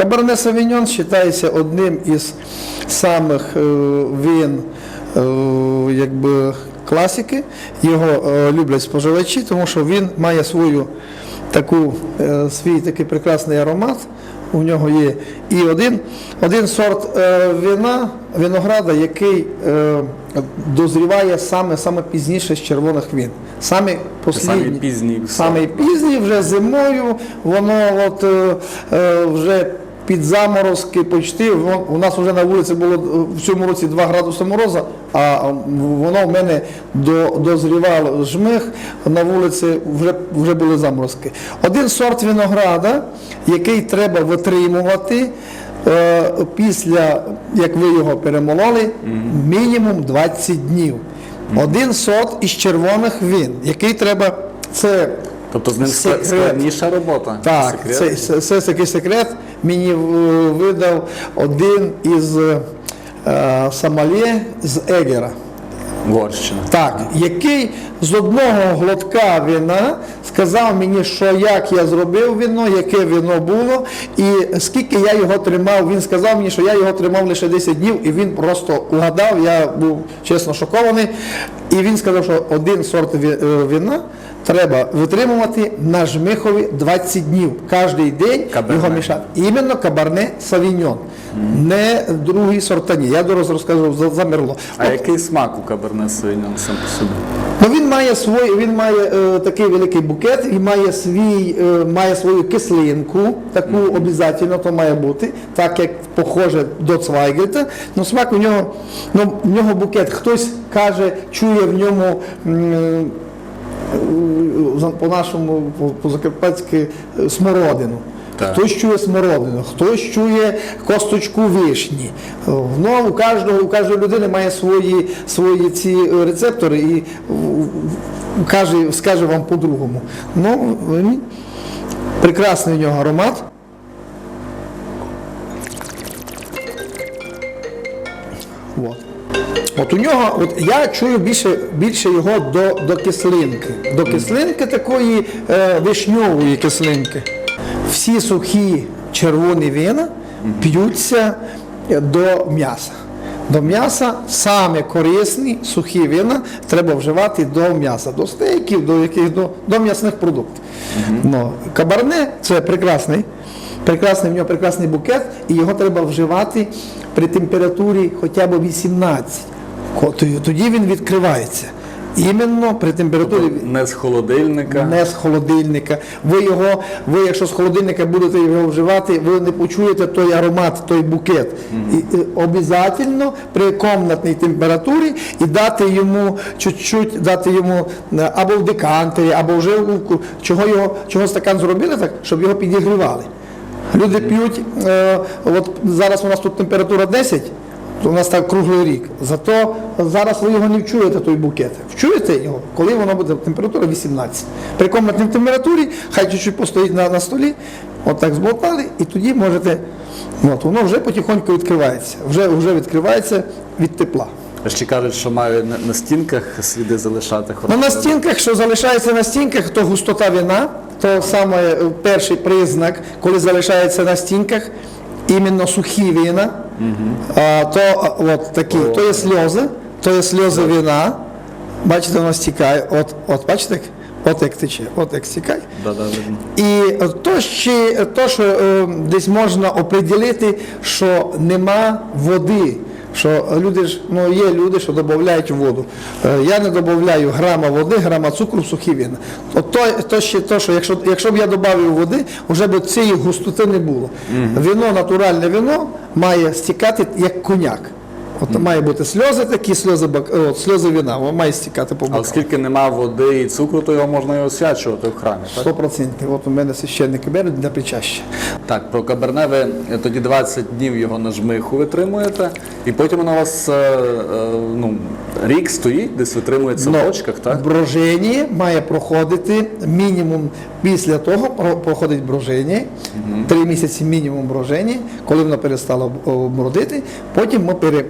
Каберне Савіньон вважається одним із самих е, вин е, якби, класики. Його е, люблять споживачі, тому що він має свою таку, свій такий прекрасний аромат. У нього є і один, один сорт вина, винограда, який дозріває саме, саме пізніше з червоних вин. Саме Самі послідній. пізні. Саме пізній, вже зимою, воно от, вже під заморозки почти. У нас вже на вулиці було е, в цьому році 2 градуси мороза, а воно в мене до, дозрівало жмих, на вулиці вже, вже були заморозки. Один сорт винограда, який треба витримувати. е, Після як ви його перемололи, мінімум 20 днів. Один сорт із червоних вин, який треба. Це Тобто з ним Секрет. складніша робота. так, Секрет. це, це такий секрет. Мені е, видав один із е, Сомалі з Егера. Горщина. Так, який з одного глотка вина сказав мені, що як я зробив вино, яке вино було, і скільки я його тримав. Він сказав мені, що я його тримав лише 10 днів, і він просто угадав. Я був чесно шокований. І він сказав, що один сорт е, вина треба витримувати на жмихові 20 днів. Кожний день Каберне. його мішати. Іменно кабарне савіньон, не другий сортані. Я дорос розказував за, за мерло. А який смак у Каберне Савіньон сам по собі? Ну, він має свій, він має е, такий великий букет і має свій, е, має свою кислинку, таку обов'язково то має бути, так як похоже до Цвайгельта. Ну, смак у нього, ну, в нього букет. Хтось каже, чує в ньому. м, по-нашому, по- по-закарпатськи е, смородину. Так. Хтось чує смородину, хтось чує косточку вишні. Ну, у кожного, у кожної людини має свої, свої ці е, рецептори і каже, скаже вам по-другому. Ну, прекрасний у нього аромат. От у нього, от я чую більше, більше його до, до кислинки. До кислинки такої е, вишньової кислинки. Всі сухі червоні вина п'ються до м'яса. До м'яса саме корисні сухі вина треба вживати до м'яса, до стейків, до яких до, до м'ясних продуктів. Ну, кабарне це прекрасний, прекрасний в нього прекрасний букет, і його треба вживати при температурі хоча б 18. Тоді він відкривається. Іменно при температурі Не з холодильника. не з холодильника. Ви його, ви якщо з холодильника будете його вживати, ви не почуєте той аромат, той букет. І, і обов'язково при комнатній температурі і дати йому чуть-чуть, дати йому е, або в декантері, або вже в чого його, чого стакан зробили так, щоб його підігрівали. Люди п'ють, е, от зараз у нас тут температура 10, то у нас так круглий рік. Зато зараз ви його не вчуєте, той букет. Вчуєте його, коли воно буде температура 18. При комнатній температурі, хай чуть-чуть постоїть на, на столі, отак зболтали, і тоді можете. От, воно вже потихоньку відкривається. Вже, вже відкривається від тепла. Ще кажуть, що має на, на стінках сліди залишати Ну, на стінках, що залишається на стінках, то густота вина, то саме е, перший признак, коли залишається на стінках, іменно сухі вина, а, то от такі, то є сльози, то є сльози вина. Бачите, воно стікає. От, от бачите, от як тече, от як стікає. Да-да. І е, то, ще, то що е, десь можна оприділити, що нема води. Що люди ж ну є люди, що додають воду. Е, Я не додаю грама води, грама цукру в сухі вина. От то, то ще то, що якщо, якщо б я додав води, вже б цієї густоти не було. Вино, натуральне вино має стікати як коньяк. От має бути сльози такі, сльози, бак- от, сльози вина, воно має стікати по А оскільки нема води і цукру, то його можна і освячувати в храмі, так? 100%. От у мене священники беруть для причаща. Так, про каберне ви е, тоді 20 днів його на жмиху витримуєте, і потім воно у вас е, е, ну, рік стоїть, десь витримується в бочках, так? Брожені має проходити мінімум після того проходить брожені, три місяці мінімум брожені, коли воно перестало бродити. Потім ми пере,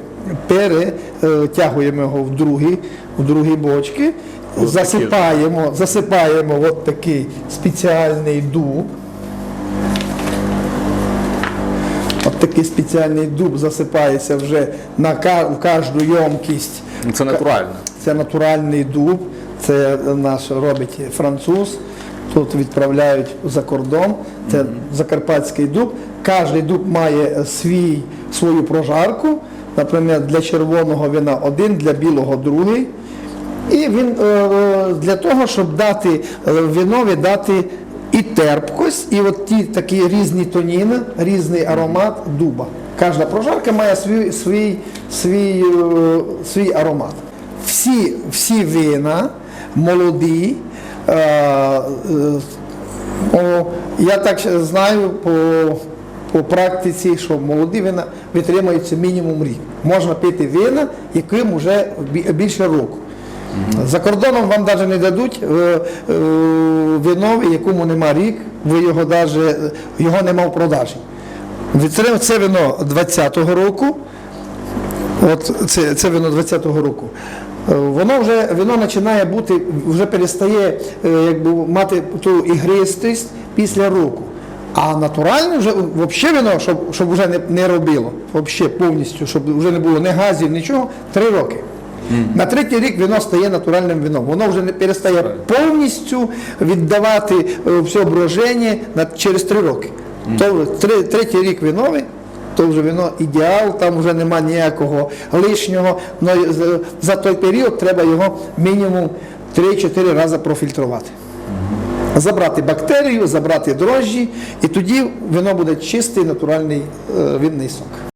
перетягуємо його в другі, в другі бочки, Ось такі. засипаємо, засипаємо от такий спеціальний дуб. такий спеціальний дуб засипається вже на в кожну ємкість. Ну, Це натурально. Це натуральний дуб, це наш робить француз. Тут відправляють за кордон. Це закарпатський дуб. Кожний дуб має свій, свою прожарку. Наприклад, для червоного вина один, для білого другий. І він е, е, для того, щоб дати е, винові дати і терпкость, і от ті такі різні тоніни, різний аромат дуба. Кожна прожарка має свій, свій, свій, свій аромат. Всі, всі вина молоді. Е, е, я так знаю по, по практиці, що молоді вина витримуються мінімум рік. Можна пити вина, яким вже більше року. За кордоном вам навіть не дадуть е, вино, якому нема рік, ви його даже, його нема в продажі. Це вино 20-го року. От це, це вино 20-го року. Е, Воно вже вино починає бути, вже перестає е, якби, мати ту ігристість після року. А натуральне вже взагалі вино, щоб, щоб вже не, не робило, взагалі повністю, щоб вже не було ні газів, нічого, три роки. На третій рік вино стає натуральним вином. Воно вже не перестає повністю віддавати е, все броження через три роки. То три, третій рік виновий, то вже вино ідеал, там вже нема ніякого лишнього. Но за той період треба його мінімум 3-4 рази профільтрувати. Забрати бактерію, забрати дрожжі, і тоді вино буде чистий натуральний е, винний сок.